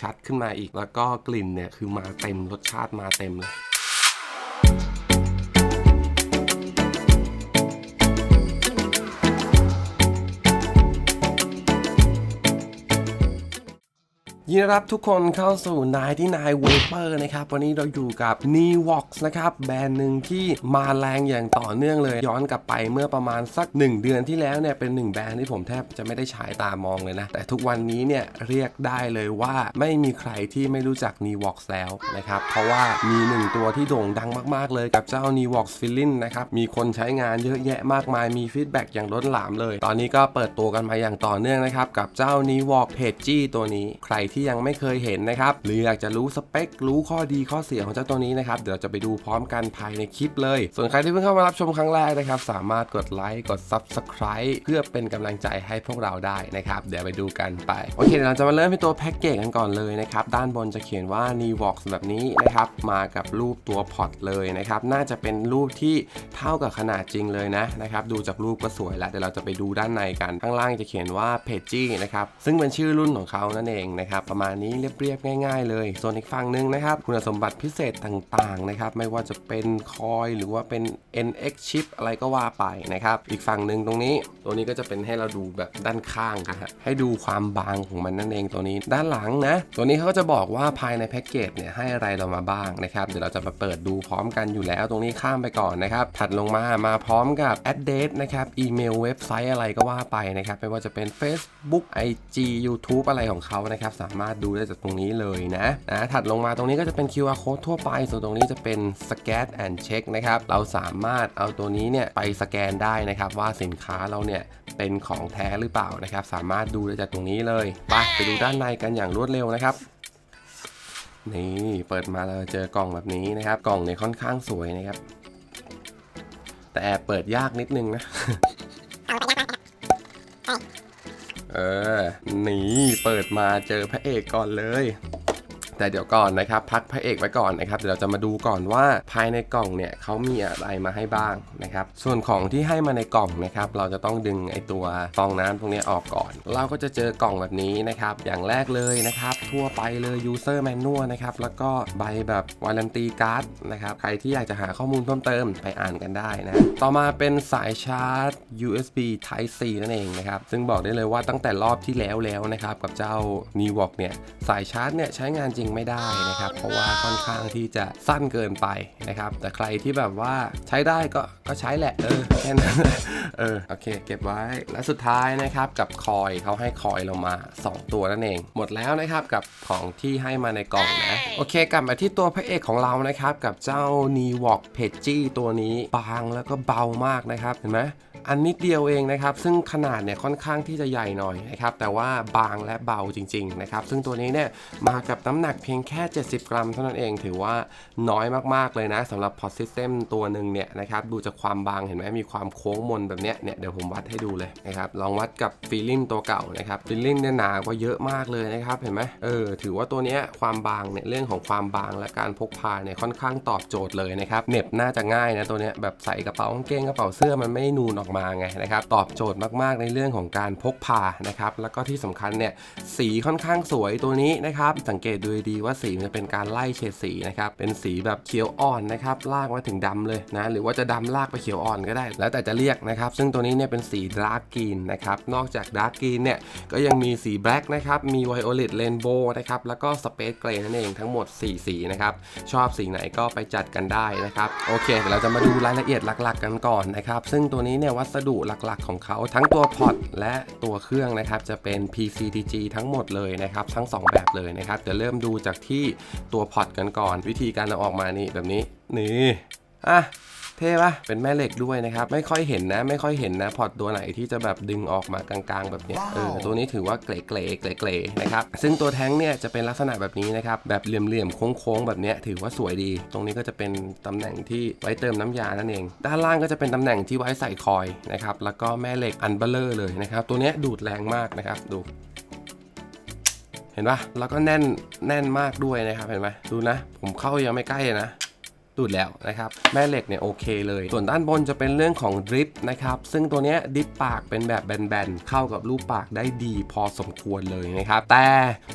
ชัดขึ้นมาอีก แล้วก็กลิ่นเนี่ยคือมาเต็มรสชาติมาเต็มเลย ยินดีรับทุกคนเข้าสู่นายที่นายเวเปอร์นะครับ วันนี้เราอยู่กับ n e w o x นะครับ แบรนด์หนึ่งที่มาแรงอย่างต่อเนื่องเลย ย้อนกลับไปเมื่อประมาณสัก 1 เดือนที่แล้วเนี่ย เป็นหนึ่งแบรนด์ที่ผมแทบจะไม่ได้ฉายตามองเลยนะ แต่ทุกวันนี้เนี่ย เรียกได้เลยว่าไม่มีใครที่ไม่รู้จัก n e w o x แล้วนะครับ เพราะว่ามีหนึ่งตัวที่โด่งดังมาก ๆ เลยกับเจ้า n e w o x f i l l i n นะครับมีคนใช้งานเยอะแยะมากมายมีฟีดแบ็กอย่างล้นหลามเลย ตอนนี้ก็เปิดตัวกันมาอย่างต่อเนื่องนะครับกับเจ้า n e w o x p a g e ตัวนี้ใครที่ยังไม่เคยเห็นนะครับ หรืออยากจะรู้สเปค รู้ข้อดีข้อเสียของเจ้าตัวนี้นะครับ เดี๋ยวเราจะไปดูพร้อมกันภายในคลิปเลย ส่วนใครที่เพิ่งเข้ามารับชมครั้งแรกนะครับ สามารถกดไลค์ กด Subscribe เพื่อเป็นกำลังใจให้พวกเราได้นะครับ เดี๋ยวไปดูกันไป โอเคเดี๋ยวเราจะมาเริ่มที่ตัวแพ็กเกจกันก่อนเลยนะครับ ด้านบนจะเขียนว่า n e v o x แบบนี้นะครับ มากับรูปตัวพอตเลยนะครับ น่าจะเป็นรูปที่เท่ากับขนาดจริงเลยนะนะครับ ดูจากรูปก็สวยแล้ว เดี๋ยวเราจะไปดูด้านในกัน ข้างล่างจะเขียนว่า p a g e นะครับ ซึ่งเป็นชื่อรุ่นของเขานั่นเองนะครับประมาณนี้เรียบๆง่าย ๆ เลย ส่วนอีกฝั่งหนึ่งนะครับ คุณสมบัติพิเศษต่างๆนะครับไม่ว่าจะเป็นคอยหรือว่าเป็น NX chip อะไรก็ว่าไปนะครับ อีกฝั่งหนึ่งตรงนี้ ตัวนี้ก็จะเป็นให้เราดูแบบด้านข้างนะฮะให้ดูความบางของมันนั่นเองตัวนี้ ด้านหลังนะ ตัวนี้เขาก็จะบอกว่าภายในแพ็กเกจเนี่ยให้อะไรเรามาบ้างนะครับเดี๋ยวเราจะมาเปิดดูพร้อมกันอยู่แล้ว ตรงนี้ข้ามไปก่อนนะครับถัดลงมามาพร้อมกับ address นะครับอีเมลเว็บไซต์อะไรก็ว่าไปนะครับไม่ว่าจะเป็น Facebook IG YouTube อะไรของเขานะครับสามารถดูได้จากตรงนี้เลยนะนะถัดลงมาตรงนี้ก็จะเป็น QR code ทั่วไป ส่วนตรงนี้จะเป็น scan and check นะครับ เราสามารถเอาตัวนี้เนี่ยไปสแกนได้นะครับว่าสินค้าเราเนี่ยเป็นของแท้หรือเปล่านะครับ สามารถดูได้จากตรงนี้เลย ไปไปดูด้านในกันอย่างรวดเร็วนะครับนี่เปิดมาเราเจอกล่องแบบนี้นะครับ กล่องเนี่ยค่อนข้างสวยนะครับ แต่แอบเปิดยากนิดนึงนะ เออ นี่เปิดมาเจอพระเอกก่อนเลย แต่เดี๋ยวก่อนนะครับพักพระเอกไว้ก่อนนะครับเดี๋ยวเราจะมาดูก่อนว่าภายในกล่องเนี่ยเขามีอะไรมาให้บ้างนะครับส่วนของที่ให้มาในกล่องนะครับเราจะต้องดึงไอตัวฟองน้ำตรงนี้ออกก่อน เราก็จะเจอกล่องแบบนี้นะครับอย่างแรกเลยนะครับทั่วไปเลย user manual นะครับแล้วก็ใบแบบ warranty card นะครับใครที่อยากจะหาข้อมูลเพิ่มเติมไปอ่านกันได้นะต่อมาเป็นสายชาร์จ USB Type C นั่นเองนะครับซึ่งบอกได้เลยว่าตั้งแต่รอบที่แล้วแล้วนะครับกับเจ้า n e w o k เนี่ยสายชาร์จเนี่ยใช้งานจริงไม่ได้นะครับ เพราะว่าค่อนข้างที่จะสั้นเกินไปนะครับ แต่ใครที่แบบว่าใช้ได้ก็ก็ใช้แหละ เออแค่นั้นเออโอเค เก็บไว้และสุดท้ายนะครับกับคอยเขาให้คอยเรามา 2 ตัวนั่นเอง หมดแล้วนะครับกับของที่ให้มาในกล่องนะโอเค กลับมาที่ตัวพระเอกของเรานะครับ กับเจ้า n e w o k p a g e ตัวนี้บางแล้วก็เบามากนะครับ เห็นไหม อันนิดเดียวเองนะครับ ซึ่งขนาดเนี่ยค่อนข้างที่จะใหญ่หน่อยนะครับ แต่ว่าบางและเบาจริงๆนะครับ ซึ่งตัวนี้เนี่ยมากับน้ำหนักเพียงแค่ 70 กรัมเท่านั้นเอง ถือว่าน้อยมากๆเลยนะสำหรับพอ System ตัวหนึ่งเนี่ยนะครับ ดูจากความบางเห็นไหมมีความโค้งมนแบบเนี้ย เนี่ยเดี๋ยวผมวัดให้ดูเลยนะครับ ลองวัดกับฟีลิ่งตัวเก่านะครับฟีลิ่งเนี่ยหนากว่าเยอะมากเลยนะครับ เห็นไหมเออ ถือว่าตัวเนี้ยความบางเนี่ยเรื่องของความบางและการพกพาเนี่ยค่อนข้างตอบโจทย์เลยนะครับ เน็บน่าจะง่ายนะตัวเนี้ยแบบใส่กระเป๋ากางเกงกระเป๋าเสื้อมันไม่นูนออกมาไงนะครับตอบโจทย์มากๆในเรื่องของการพกพานะครับแล้วก็ที่สำคัญเนี่ยสีค่อนข้างสวยตัวนี้นะครับสังเกตดูดีว่าสีมันจะเป็นการไล่เฉดสีนะครับเป็นสีแบบเขียวอ่อนนะครับลากมาถึงดำเลยนะหรือว่าจะดำลากไปเขียวอ่อนก็ได้ แล้วแต่จะเรียกนะครับซึ่งตัวนี้เนี่ยเป็นสีดาร์กกรีนนะครับนอกจากดาร์กกรีนเนี่ยก็ยังมีสีแบล็กนะครับมีไวโอเลตเรนโบว์นะครับแล้วก็สเปซเกรย์นั่นเองทั้งหมด 4 สีนะครับชอบสีไหนก็ไปจัดกันได้นะครับโอเคเดี๋ยวเราจะมาดูรายละเอียดหลัก ๆ กันก่อนนะครับซึ่งตัวนี้เนี่ยวัสดุหลักๆ ของเขาทั้งตัวพอตและตัวเครื่องนะครับจะเป็น PCTG ทั้งหมดเลยนะครับ ทั้ง 2 แบบเลยนะครับเดี๋ยวเริ่มดูจากที่ตัวพอตกันก่อน วิธีการเอาออกมานี่แบบนี้นี่อะ เท่ปะเป็นแม่เหล็กด้วยนะครับ ไม่ค่อยเห็นนะ ไม่ค่อยเห็นนะ พอร์ตตัวไหนที่จะแบบดึงออกมากลางๆ แบบเนี้ย เออ ตัวนี้ถือว่าเกลเกลเกลเกลนะครับ ซึ่งตัวแท้งเนี่ยจะเป็นลักษณะแบบนี้นะครับ แบบเหลี่ยมๆ โค้งๆ แบบเนี้ยถือว่าสวยดี ตรงนี้ก็จะเป็นตำแหน่งที่ไว้เติมน้ำยานั่นเอง ด้านล่างก็จะเป็นตำแหน่งที่ไว้ใส่คอยนะครับ แล้วก็แม่เหล็กอันเบลเลอร์เลยนะครับ ตัวเนี้ยดูดแรงมากนะครับ ดูเห็นปะแล้วก็แน่นแน่นมากด้วยนะครับ เห็นไหมดูนะ ผมเข้ายังไม่ใกล้เลยนะ ดูดแล้วนะครับแม่เหล็กเนี่ยโอเคเลย ส่วนด้านบนจะเป็นเรื่องของดริปนะครับซึ่งตัวเนี้ยดริปปากเป็นแบบแบนๆเข้ากับรูปปากได้ดีพอสมควรเลยนะครับแต่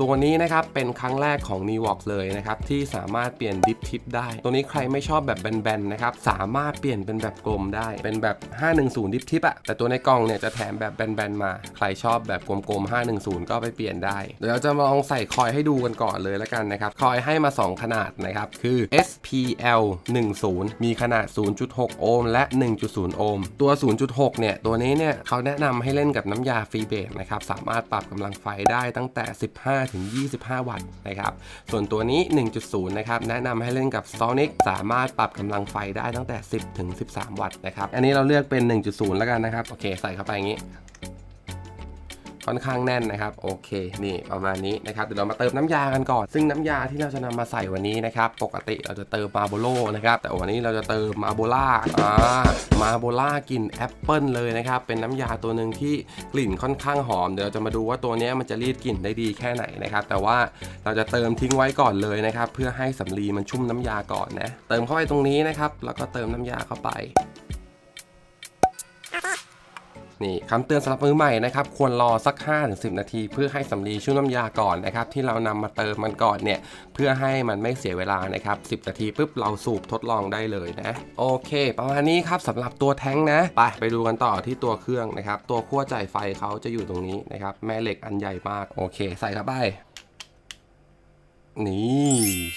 ตัวนี้นะครับเป็นครั้งแรกของ n e w o x เลยนะครับที่สามารถเปลี่ยนดิฟทิปได้ ตัวนี้ใครไม่ชอบแบบแบนๆนะครับสามารถเปลี่ยนเป็นแบบกลมได้ เป็นแบบ 510 ดิฟทิปอะแต่ตัวในกล่องเนี่ยจะแถมแบบแบนๆมา ใครชอบแบบกลมๆ 510 ก็ไปเปลี่ยนได้ เดี๋ยวเราจะมาลองใส่คอยให้ดูกันก่อนเลยแล้วกันนะครับ คอยให้มา 2 ขนาดนะครับ คือ SPL 10 มีขนาด 0.6 โอห์มและ 1.0 โอห์ม ตัว 0.6 เนี่ย ตัวนี้เนี่ยเขาแนะนำให้เล่นกับน้ำยาฟรีเบสนะครับ สามารถปรับกำลังไฟได้ตั้งแต่ 15 ถึง 25 วัตต์นะครับ ส่วนตัวนี้ 1.0 นะครับ แนะนำให้เล่นกับ Sonic สามารถปรับกำลังไฟได้ตั้งแต่ 10 ถึง 13 วัตต์นะครับ อันนี้เราเลือกเป็น 1.0 แล้วกันนะครับ โอเค ใส่เข้าไปอย่างนี้ ค่อนข้างแน่นนะครับ โอเค นี่ประมาณนี้นะครับเดี๋ยวเรามาเติมน้ำยากันก่อน ซึ่งน้ำยาที่เราจะนำมาใส่วันนี้นะครับ ปกติเราจะเติมมาโบโลนะครับ แต่วันนี้เราจะเติมมาโบล่าอ่ามาโบล่ากลิ่นแอปเปิลเลยนะครับ เป็นน้ำยาตัวหนึ่งที่กลิ่นค่อนข้างหอม เดี๋ยวเราจะมาดูว่าตัวนี้มันจะรีดกลิ่นได้ดีแค่ไหนนะครับ แต่ว่าเราจะเติมทิ้งไว้ก่อนเลยนะครับ เพื่อให้สำลีมันชุ่มน้ำยาก่อนนะ เติมเข้าไปตรงนี้นะครับ แล้วก็เติมน้ำยาเข้าไป นี่คำเตือนสำหรับมือใหม่นะครับ ควรรอสัก 5-10 นาที เพื่อให้สำลีชุ่มน้ำยาก่อนนะครับ ที่เรานำมาเติมมันก่อนเนี่ย เพื่อให้มันไม่เสียเวลานะครับ 10 นาทีปุ๊บเราสูบทดลองได้เลยนะ โอเค ประมาณนี้ครับสำหรับตัวแท้งนะไปไปดูกันต่อที่ตัวเครื่องนะครับ ตัวขั้วจ่ายไฟเขาจะอยู่ตรงนี้นะครับแม่เหล็กอันใหญ่มากโอเค ใส่เข้าไป นี่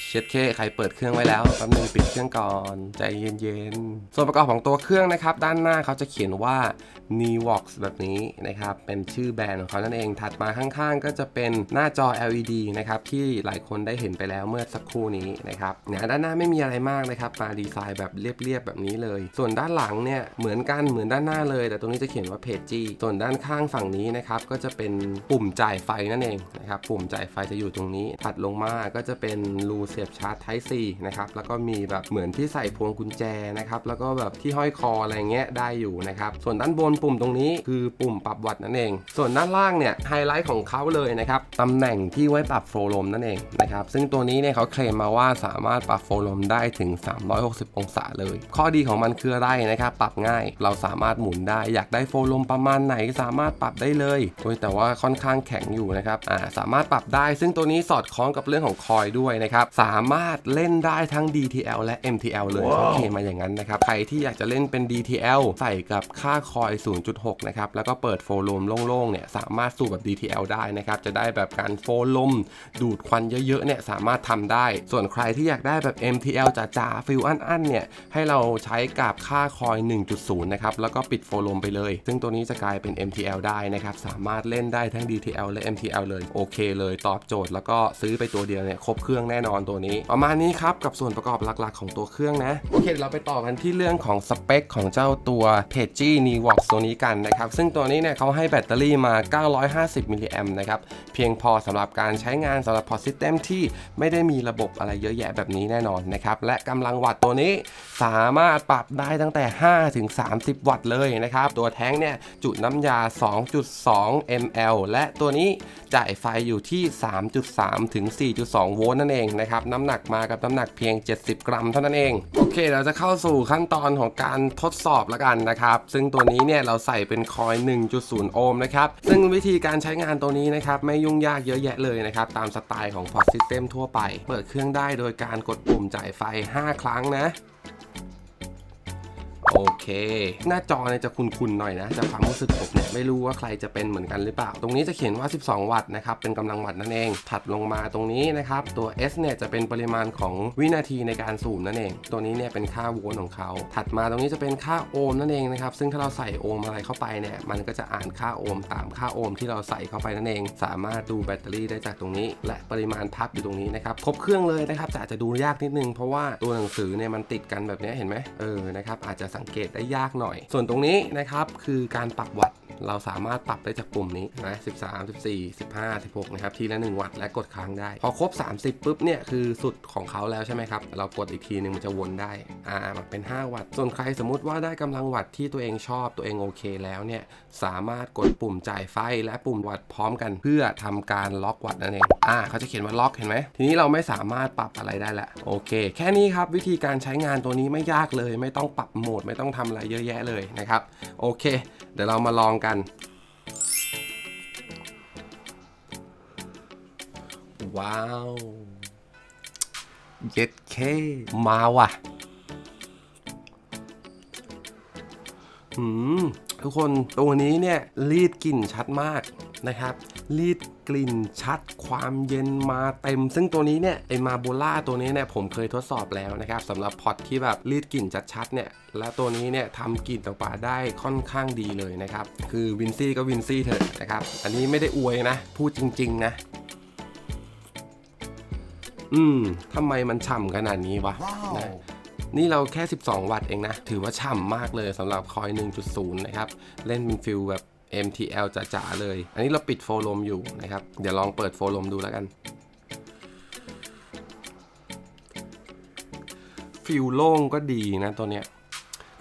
เช็ดเคใครเปิดเครื่องไว้แล้วแป๊บนึงปิดเครื่องก่อนใจเย็นๆ ส่วนประกอบของตัวเครื่องนะครับ ด้านหน้าเขาจะเขียนว่า n e w o x แบบนี้นะครับ เป็นชื่อแบรนด์ของเขานั่นเองถัดมาข้างๆ ก็จะเป็นหน้าจอ LED นะครับ ที่หลายคนได้เห็นไปแล้วเมื่อสักครู่นี้นะครับเนี่ยด้านหน้าไม่มีอะไรมากนะครับ มาดีไซน์แบบเรียบๆแบบนี้เลย ส่วนด้านหลังเนี่ยเหมือนกันเหมือนด้านหน้าเลย แต่ตรงนี้จะเขียนว่าเพจจีส่วนด้านข้างฝั่งนี้นะครับก็จะเป็นปุ่มจ่ายไฟนั่นเองนะครับปุ่มจ่ายไฟจะอยู่ตรงนี้ถัดลงมาก็จะเป็นรูเสียบชาร์จ Type C นะครับแล้วก็มีแบบเหมือนที่ใส่พวงกุญแจนะครับแล้วก็แบบที่ห้อยคออะไรเงี้ยได้อยู่นะครับส่วนด้านบนปุ่มตรงนี้คือปุ่มปรับวัตต์นั่นเอง ส่วนด้านล่างเนี่ยไฮไลท์ของเขาเลยนะครับตำแหน่งที่ไว้ปรับโฟลมนั่นเองนะครับซึ่งตัวนี้เนี่ยเขาเคลมมาว่าสามารถปรับโฟลมได้ถึง 360 องศาเลย ข้อดีของมันคืออะไรนะครับปรับง่ายเราสามารถหมุนได้อยากได้โฟลมประมาณไหนสามารถปรับได้เลยโดยแต่ว่าค่อนข้างแข็งอยู่นะครับอ่าสามารถปรับได้ ซึ่งตัวนี้สอดคล้องกับเรื่องของคอยด้วยนะครับ สามารถเล่นได้ทั้ง DTL และ MTL เลยเขาเคลมมาอย่างนั้นนะครับ ใครที่อยากจะเล่นเป็น DTL ใส่กับค่าคอย 0.6 นะครับ แล้วก็เปิดโฟลมโล่งๆ เนี่ย สามารถสูบแบบ DTL ได้นะครับ จะได้แบบการโฟลม ดูดควันเยอะๆ เนี่ย สามารถทำได้ ส่วนใครที่อยากได้แบบ MTL จ๋าๆฟิลอันๆ เนี่ย ให้เราใช้กับค่าคอย 1.0 นะครับ แล้วก็ปิดโฟลมไปเลย ซึ่งตัวนี้จะกลายเป็น MTL ได้นะครับ สามารถเล่นได้ทั้ง DTL และ MTL เลย โอเคเลย ตอบโจทย์ แล้วก็ซื้อไปตัวเดียวเนี่ยครบเครื่องแน่นอนตัวนี้ ประมาณนี้ครับกับส่วนประกอบหลักๆ ของตัวเครื่องนะโอเคเดี๋ยวเราไปต่อกันที่เรื่องของสเปคของเจ้าตัว p a g e n e w o x ตัวนี้กันนะครับซึ่งตัวนี้เนี่ยเขาให้แบตเตอรี่มา 950มิลลิแอมนะครับเพียงพอสำหรับการใช้งานสำหรับพอร์ตซิสเต็มที่ไม่ได้มีระบบอะไรเยอะแยะแบบนี้แน่นอนนะครับและกำลังวัตต์ตัวนี้สามารถปรับได้ตั้งแต่ 5 ถึง 30 วัตต์เลยนะครับ ตัวแท้งเนี่ยจุน้ำยา 2.2 ml และตัวนี้จ่ายไฟอยู่ที่ 3.3 ถึง 4.2 2 โวลต์นั่นเองนะครับ น้ำหนักมากับน้ำหนักเพียง 70 กรัมเท่านั้นเอง โอเค เราจะเข้าสู่ขั้นตอนของการทดสอบแล้วกันนะครับ ซึ่งตัวนี้เนี่ยเราใส่เป็นคอย 1.0 โอห์มนะครับ ซึ่งวิธีการใช้งานตัวนี้นะครับ ไม่ยุ่งยากเยอะแยะเลยนะครับ ตามสไตล์ของพอร์ตซิสเต็มทั่วไป เปิดเครื่องได้โดยการกดปุ่มจ่ายไฟ 5 ครั้งนะ โอเค หน้าจอเนี่ยจะคุนๆหน่อยนะจากความรู้สึกผมเนี่ยไม่รู้ว่าใครจะเป็นเหมือนกันหรือเปล่า ตรงนี้จะเขียนว่า 12 วัตต์นะครับเป็นกำลังวัตต์นั่นเอง ถัดลงมาตรงนี้นะครับตัว S เนี่ยจะเป็นปริมาณของวินาทีในการสูบนั่นเอง ตัวนี้เนี่ยเป็นค่าโวลต์ของเขา ถัดมาตรงนี้จะเป็นค่าโอห์มนั่นเองนะครับซึ่งถ้าเราใส่โอห์มอะไรเข้าไปเนี่ยมันก็จะอ่านค่าโอห์มตามค่าโอห์มที่เราใส่เข้าไปนั่นเอง สามารถดูแบตเตอรี่ได้จากตรงนี้ และปริมาณพับอยู่ตรงนี้นะครับครบเครื่องเลยนะครับแต่อาจจะดูยากนิดนึงเพราะว่าตัวหนังสือเนี่ยมันติดกันแบบนี้เห็นไหมเออนะครับอาจจะสังเกตได้ยากหน่อย ส่วนตรงนี้นะครับคือการปรับวัตต์เราสามารถปรับได้จากปุ่มนี้นะ13 14 15 16 นะครับ ทีละ 1 วัตต์และกดค้างได้ พอครบ 30 ปุ๊บเนี่ย คือสุดของเขาแล้วใช่ไหมครับ เรากดอีกทีหนึงมันจะวนได้ อ่า มันเป็น 5 วัตต์ ส่วนใครสมมุติว่าได้กำลังวัตต์ที่ตัวเองชอบตัวเองโอเคแล้วเนี่ย สามารถกดปุ่มจ่ายไฟและปุ่มวัตต์พร้อมกันเพื่อทำการล็อกวัตต์นั่นเอง อ่า เขาจะเขียนว่าล็อกเห็นไหม ทีนี้เราไม่สามารถปรับอะไรได้ละ โอเค แค่นี้ครับวิธีการใช้งานตัวนี้ไม่ยากเลย ไม่ต้องปรับโหมดไม่ต้องทำอะไรเยอะแยะเลยนะครับ โอเค เดี๋ยวเรามาลองกัน ว้าวเย็ดเคมาว่ะหืมทุกคนตัวนี้เนี่ยรีดกลิ่นชัดมากนะครับ รีดกลิ่นชัดความเย็นมาเต็ม ซึ่งตัวนี้เนี่ยไอมาโบล่าตัวนี้เนี่ยผมเคยทดสอบแล้วนะครับสำหรับพอตที่แบบรีดกลิ่นชัดๆเนี่ยและตัวนี้เนี่ยทำกลิ่นออกมาได้ค่อนข้างดีเลยนะครับ คือวินซี่ก็วินซี่เถอะนะครับ อันนี้ไม่ได้อวยนะ พูดจริง ๆ นะอืมทำไมมันฉ่ำขนาดนี้วะนะนี่เราแค่ 12 วัตต์เองนะ ถือว่าฉ่ำมากเลยสำหรับคอย 1.0 นะครับ เล่นเป็นฟิลแบบ MTL จ๋าๆเลย อันนี้เราปิดโฟลมอยู่นะครับ เดี๋ยวลองเปิดโฟลมดูแล้วกัน ฟิลโล่งก็ดีนะตัวเนี้ย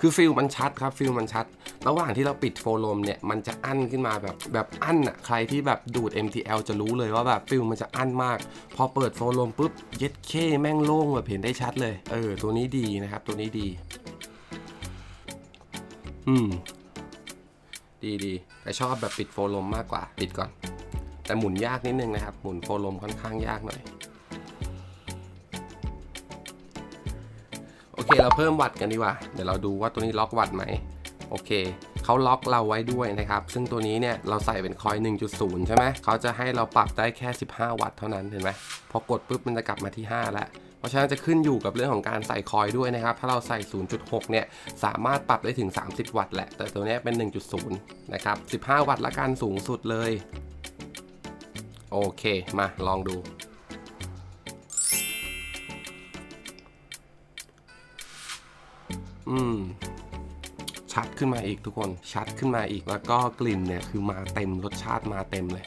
คือฟิลมันชัดครับ ฟิลมันชัด ระหว่างที่เราปิดโฟลมเนี่ย มันจะอั้นขึ้นมาแบบแบบอั้นอะใครที่แบบดูด MTL จะรู้เลยว่าแบบฟิลมันจะอั้นมาก พอเปิดโฟลมปุ๊บ เย็ดเคแม่งโล่งแบบเห็นได้ชัดเลย เออ ตัวนี้ดีนะครับ ตัวนี้ดี อืม ดีดีแต่ชอบแบบปิดโฟลมมากกว่า ปิดก่อน แต่หมุนยากนิดนึงนะครับ หมุนโฟลมค่อนข้างยากหน่อย โอเค เราเพิ่มวัตต์กันดีกว่า เดี๋ยวเราดูว่าตัวนี้ล็อกวัตต์ไหม โอเค เขาล็อกเราไว้ด้วยนะครับ ซึ่งตัวนี้เนี่ยเราใส่เป็นคอย 1.0 ใช่ไหม เขาจะให้เราปรับได้แค่ 15 วัตต์เท่านั้น เห็นไหม พอกดปุ๊บมันจะกลับมาที่ 5 แล้ว เพราะฉะนั้นจะขึ้นอยู่กับเรื่องของการใส่คอยด้วยนะครับ ถ้าเราใส่ 0.6 เนี่ย สามารถปรับได้ถึง 30 วัตต์แหละ แต่ตัวนี้เป็น 1.0 นะครับ 15 วัตต์ละกันสูงสุดเลย โอเค มาลองดูอืมชัดขึ้นมาอีกทุกคนชัดขึ้นมาอีกแล้วก็กลิ่นเนี่ยคือมาเต็มรสชาติมาเต็มเลย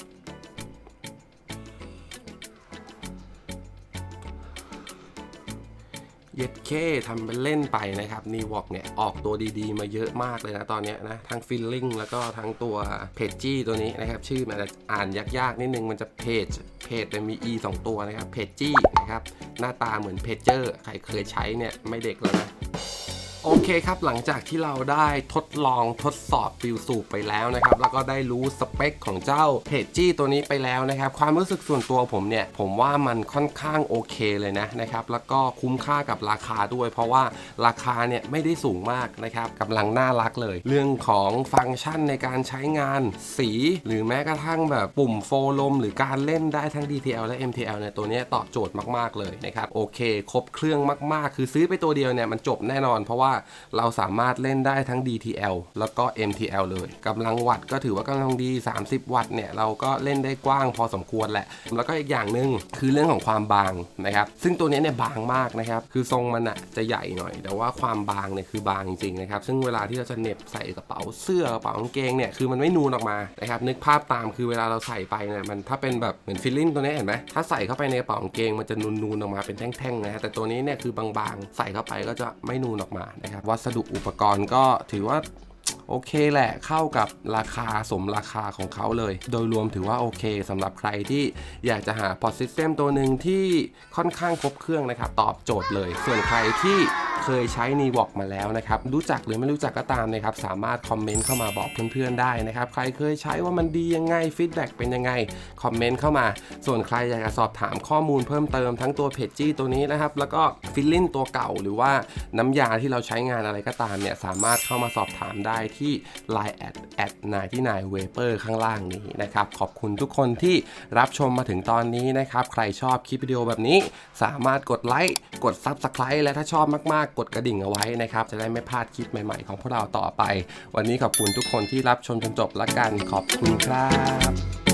ย็ดเคทำเป็นเล่นไปนะครับนีวอกเนี่ยออกตัวดีๆ มาเยอะมากเลยนะตอนนี้นะทั้งฟิลลิ่งแล้วก็ทั้งตัวเพจจี้ตัวนี้นะครับชื่อมันจะอ่านยากๆนิดนึงมันจะเพจเพจเป็นมี e 2 ตัวนะครับเพจจี้นะครับหน้าตาเหมือนเพจเจอร์ใครเคยใช้เนี่ยไม่เด็กแล้วนะ โอเคครับหลังจากที่เราได้ทดลองทดสอบฟิลสูบไปแล้วนะครับ แล้วก็ได้รู้สเปคของเจ้าเพจจี้ตัวนี้ไปแล้วนะครับ ความรู้สึกส่วนตัวผมเนี่ย ผมว่ามันค่อนข้างโอเคเลยนะนะครับ แล้วก็คุ้มค่ากับราคาด้วย เพราะว่าราคาเนี่ยไม่ได้สูงมากนะครับกำลังน่ารักเลย เรื่องของฟังก์ชันในการใช้งานสี หรือแม้กระทั่งแบบปุ่มโฟลมหรือการเล่นได้ทั้ง DTL และ MTL เนี่ยตัวนี้ตอบโจทย์มากๆเลยนะครับโอเค ครบเครื่องมากๆ คือซื้อไปตัวเดียวเนี่ยมันจบแน่นอนเพราะว่าเราสามารถเล่นได้ทั้ง DTL แล้วก็ MTL เลยกำลังวัตต์ก็ถือว่ากำลังดี 30 วัตต์เนี่ยเราก็เล่นได้กว้างพอสมควรแหละ แล้วก็อีกอย่างหนึ่งคือเรื่องของความบางนะครับ ซึ่งตัวนี้เนี่ยบางมากนะครับ คือทรงมันอะจะใหญ่หน่อย แต่ว่าความบางเนี่ยคือบางจริงๆนะครับ ซึ่งเวลาที่เราจะเน็บใส่กระเป๋าเสื้อกระเป๋ากางเกงเนี่ยคือมันไม่นูนออกมานะครับนึกภาพตามคือเวลาเราใส่ไปเนี่ยมันถ้าเป็นแบบเหมือนฟิลลิ่งตัวนี้เห็นไหมถ้าใส่เข้าไปในกระเป๋ากางเกงมันจะนูนๆออกมาเป็นแท่งๆนะฮะแต่ตัวนี้เนี่ยคือบางๆ ใส่เข้าไปก็จะไม่นูนออกมานะครับวัสดุอุปกรณ์ก็ถือว่า โอเคแหละเข้ากับราคาสมราคาของเขาเลย โดยรวมถือว่าโอเคสำหรับใครที่อยากจะหาพอร์ตซิสเต็มตัวหนึ่งที่ค่อนข้างครบเครื่องนะครับ ตอบโจทย์เลย ส่วนใครที่เคยใช้ n ีวอกมาแล้วนะครับ รู้จักหรือไม่รู้จักก็ตามนะครับ สามารถคอมเมนต์เข้ามาบอกเพื่อนๆได้นะครับ ใครเคยใช้ว่ามันดียังไงฟีดแบ็กเป็นยังไงคอมเมนต์เข้ามา ส่วนใครอยากจะสอบถามข้อมูลเพิ่มเติมทั้งตัวเพจจี้ตัวนี้นะครับแล้วก็ฟิลลิ่งตัวเก่าหรือว่าน้ำยาที่เราใช้งานอะไรก็ตามเนี่ยสามารถเข้ามาสอบถามได้ที่ Line แอดแอดนายที่นายเวเปอร์ข้างล่างนี้นะครับ ขอบคุณทุกคนที่รับชมมาถึงตอนนี้นะครับ ใครชอบคลิปวิดีโอแบบนี้ สามารถกดไลค์กด Subscribe และถ้าชอบมากๆ กดกระดิ่งเอาไว้นะครับ จะได้ไม่พลาดคลิปใหม่ๆ ของพวกเราต่อไป วันนี้ขอบคุณทุกคนที่รับชมจนจบละกันขอบคุณครับ